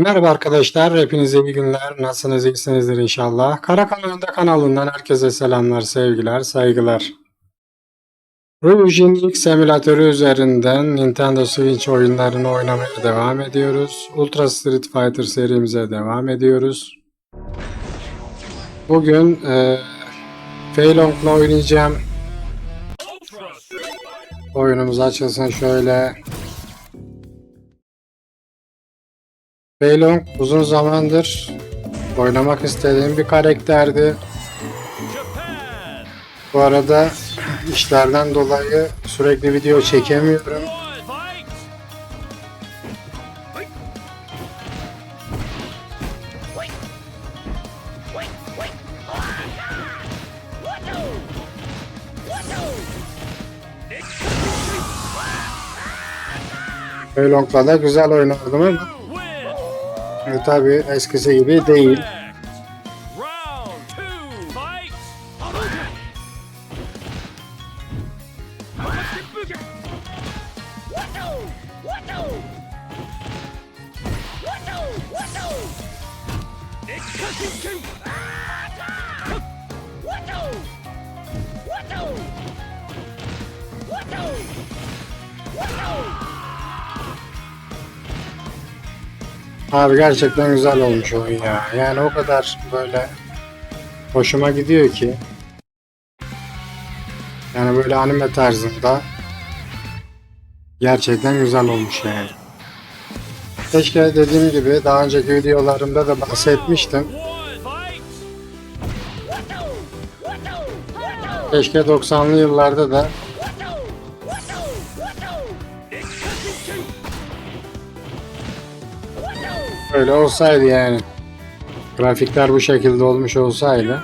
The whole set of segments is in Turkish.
Merhaba arkadaşlar, hepinize iyi günler. Nasılsınız, iyisinizdir inşallah. Karakan Oyunda kanalından herkese selamlar, sevgiler, saygılar. Ruijin ilk simülatörü üzerinden Nintendo Switch oyunlarını oynamaya devam ediyoruz. Ultra Street Fighter serimize devam ediyoruz. Bugün e, Fei oynayacağım. Oyunumuz açılsın şöyle. Beylong uzun zamandır oynamak istediğim bir karakterdi. Bu arada işlerden dolayı sürekli video çekemiyorum. Beylong'la da güzel oynardım ama e, tabii eskisi gibi değil. Round Abi gerçekten güzel olmuş oyun ya. Yani o kadar böyle hoşuma gidiyor ki. Yani böyle anime tarzında gerçekten güzel olmuş yani. Keşke dediğim gibi daha önceki videolarımda da bahsetmiştim. Keşke 90'lı yıllarda da öyle olsaydı yani. Grafikler bu şekilde olmuş olsaydı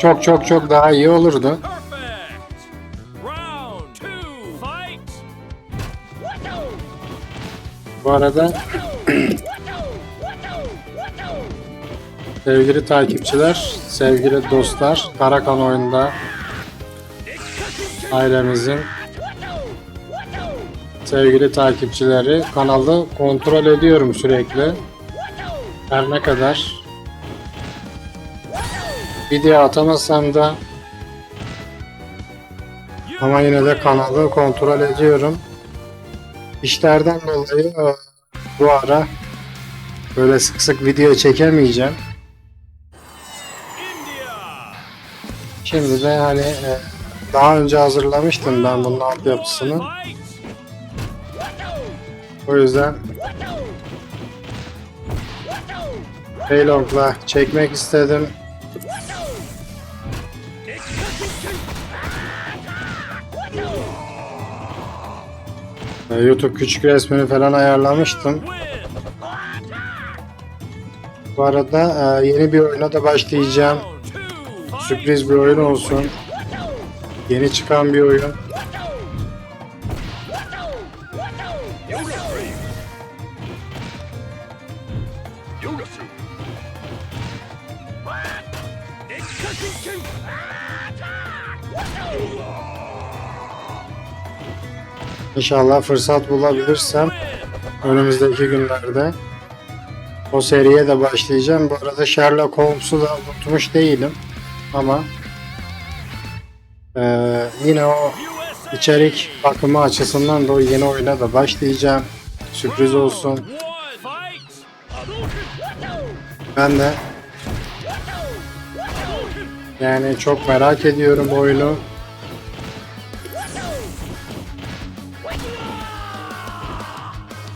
çok çok çok daha iyi olurdu. Bu arada sevgili takipçiler, sevgili dostlar, Karakan oyunda ailemizin sevgili takipçileri kanalı kontrol ediyorum sürekli. Her ne kadar video atamazsam da ama yine de kanalı kontrol ediyorum. İşlerden dolayı e, bu ara böyle sık sık video çekemeyeceğim. Şimdi de hani e, daha önce hazırlamıştım ben bunun altyapısını. O yüzden Paylong'la çekmek istedim. E, YouTube küçük resmini falan ayarlamıştım. Bu arada e, yeni bir oyuna da başlayacağım. Sürpriz bir oyun olsun. Yeni çıkan bir oyun. İnşallah fırsat bulabilirsem önümüzdeki günlerde o seriye de başlayacağım. Bu arada Sherlock Holmes'u da unutmuş değilim. Ama eee, yine o içerik bakımı açısından da o yeni oyuna da başlayacağım. Sürpriz olsun. Ben de yani çok merak ediyorum oyunu.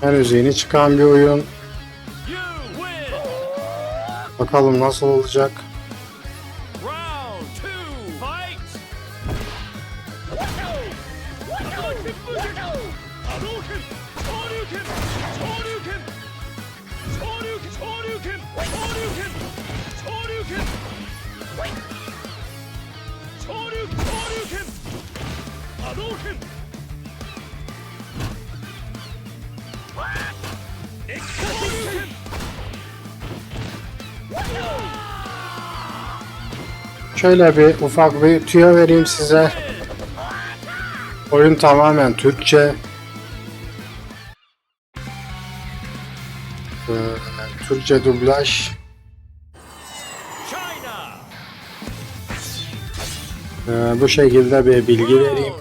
Henüz yeni çıkan bir oyun. Bakalım nasıl olacak. Şöyle bir ufak bir tüyo vereyim size. Oyun tamamen Türkçe. Ee, Türkçe dublaj Ee, bu şekilde bir bilgi vereyim.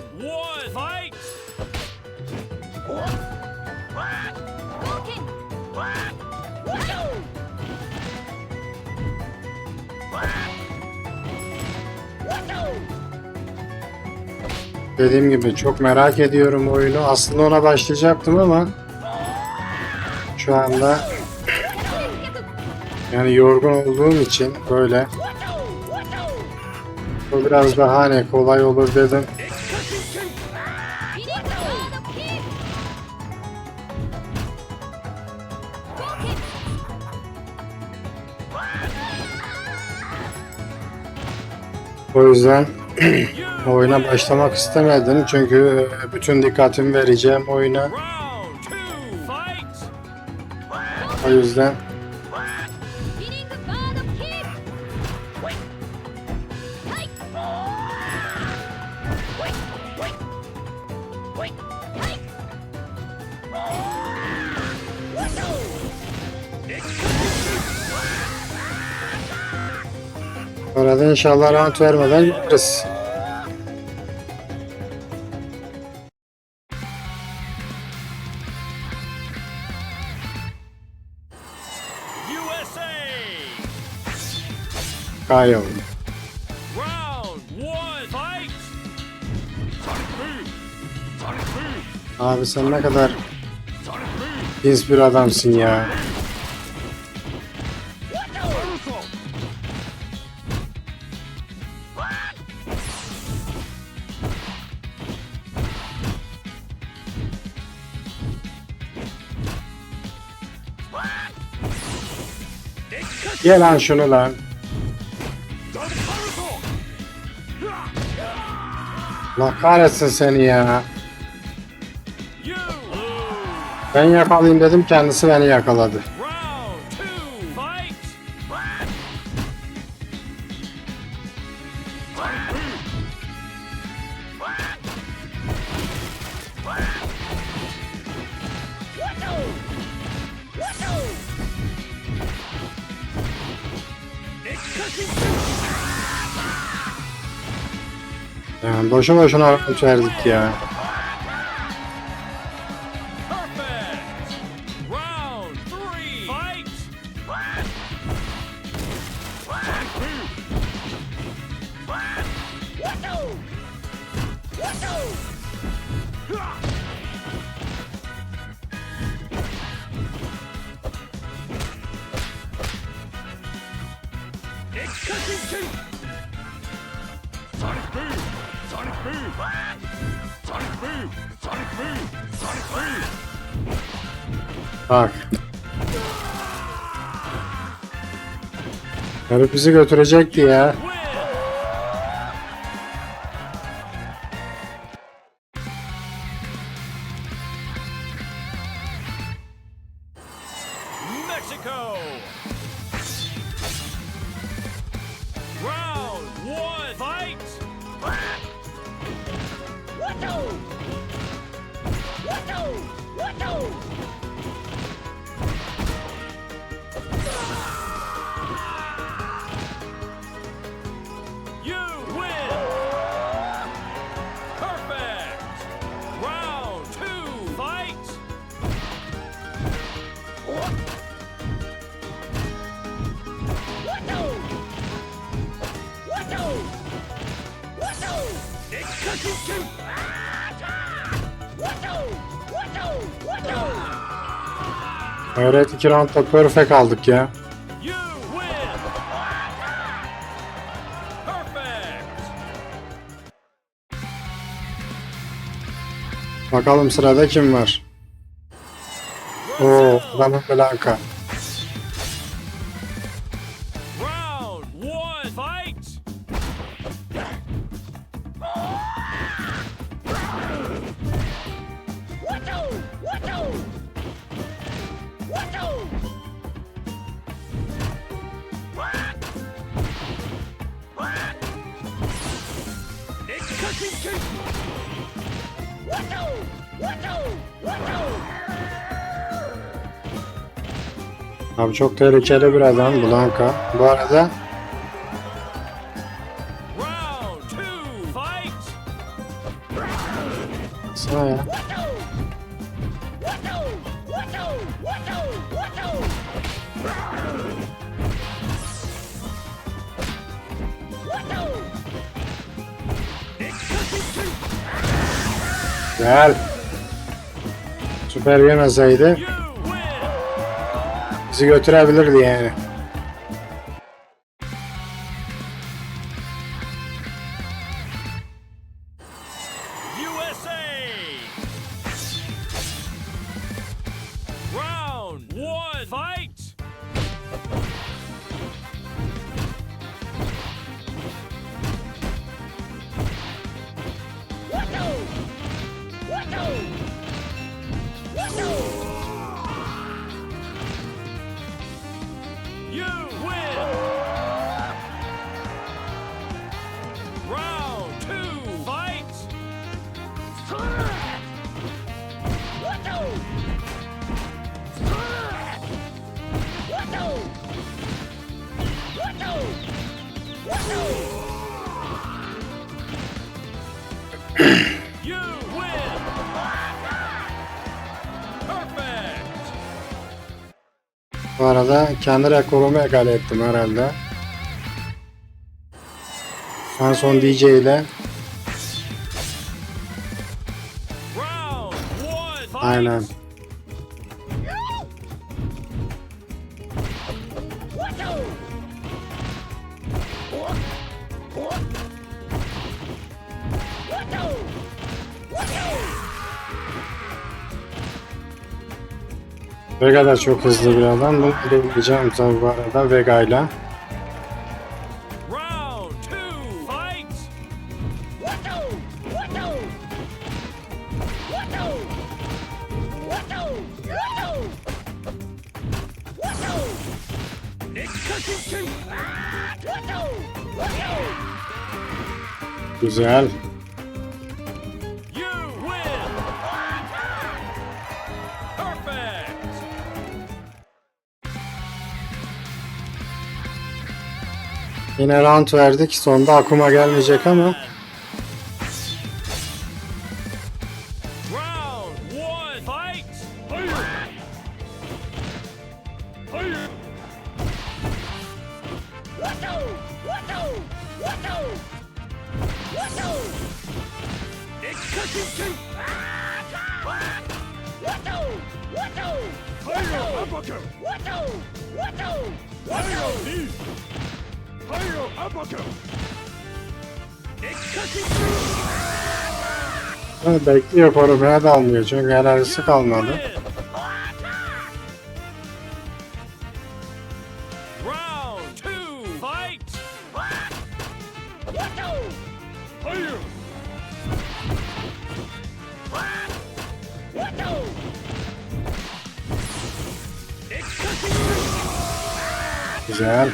Dediğim gibi çok merak ediyorum oyunu. Aslında ona başlayacaktım ama şu anda yani yorgun olduğum için böyle bu biraz daha hani kolay olur dedim. O yüzden oyuna başlamak istemedim çünkü bütün dikkatimi vereceğim oyuna. O yüzden orada inşallah round vermeden boom. Sonic boom. Abi sen ne kadar pis bir adamsın ya. Ye lan şunu lan. Allah kahretsin seni ya. Ben yakalayayım dedim kendisi beni yakaladı. Yani boşu boşuna verdik ya. Perfect. Bak. Herif bizi götürecekti ya. Win. Mexico. Round one. Fight. You Evet iki roundda perfect aldık ya. Bakalım sırada kim var? Oo, Dama Blanca. Abi çok tehlikeli bir adam Blanka. Bu arada sana ya. Gel. Süper yemeseydi! Bizi götürebilirdi yani. Kendi rekorumu egal ettim herhalde. En son DJ ile aynen. Vega da çok hızlı bir adam. Bunu deneyeceğim tabii bu arada Vega ile. Güzel. Yine round verdik. Sonda aklıma gelmeyecek ama. Round Fire uppercut! Ha, bekliyor korumaya da almıyor çünkü enerjisi kalmadı. Güzel.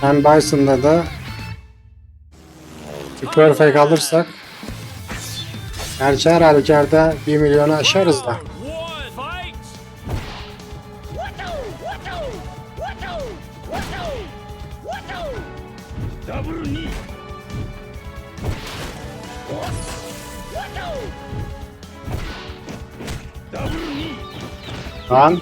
Hem Bison'da da bir perfect alırsak Gerçi her halükarda 1 milyonu aşarız da. Lan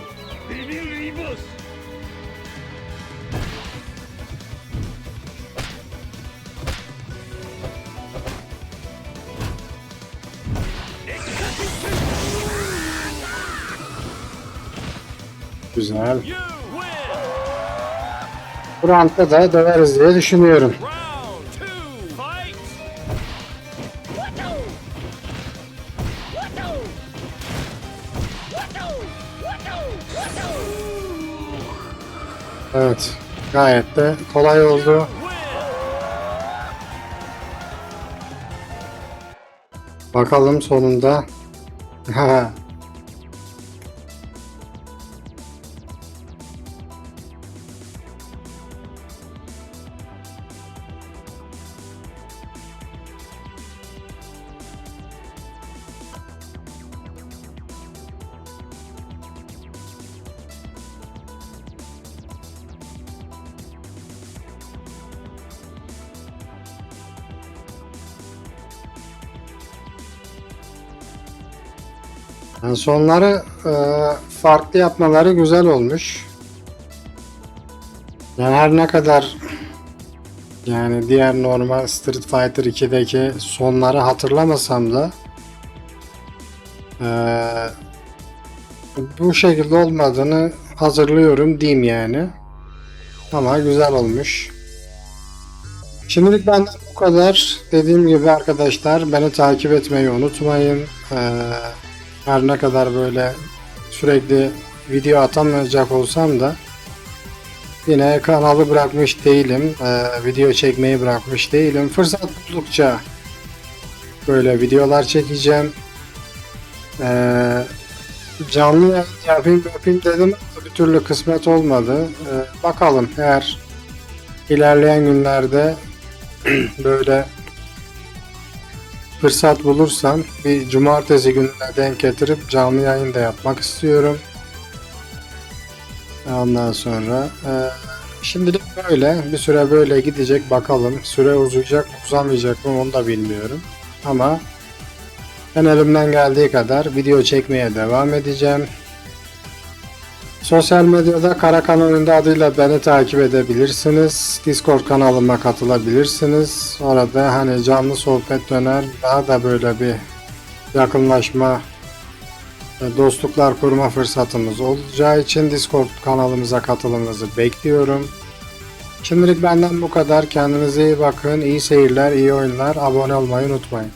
You win! Bu roundda da döveriz diye düşünüyorum. Evet. Gayet de kolay oldu. Bakalım sonunda. Yani sonları e, farklı yapmaları güzel olmuş. Yani her ne kadar yani diğer normal Street Fighter 2'deki sonları hatırlamasam da e, bu şekilde olmadığını hazırlıyorum diyeyim yani. Ama güzel olmuş. Şimdilik benden bu kadar. Dediğim gibi arkadaşlar beni takip etmeyi unutmayın. Ee, her ne kadar böyle sürekli video atamayacak olsam da yine kanalı bırakmış değilim. Ee, video çekmeyi bırakmış değilim. Fırsat buldukça böyle videolar çekeceğim. Ee, canlı yapayım yapayım dedim bir türlü kısmet olmadı. Ee, bakalım eğer ilerleyen günlerde böyle fırsat bulursam bir cumartesi gününe denk getirip canlı yayın da yapmak istiyorum. Ondan sonra e, şimdilik böyle bir süre böyle gidecek bakalım. Süre uzayacak mı uzamayacak mı onu da bilmiyorum. Ama ben elimden geldiği kadar video çekmeye devam edeceğim. Sosyal medyada Karakan Oyunda adıyla beni takip edebilirsiniz. Discord kanalıma katılabilirsiniz. Orada hani canlı sohbet döner. Daha da böyle bir yakınlaşma, dostluklar kurma fırsatımız olacağı için Discord kanalımıza katılımınızı bekliyorum. Şimdilik benden bu kadar. Kendinize iyi bakın. İyi seyirler, iyi oyunlar. Abone olmayı unutmayın.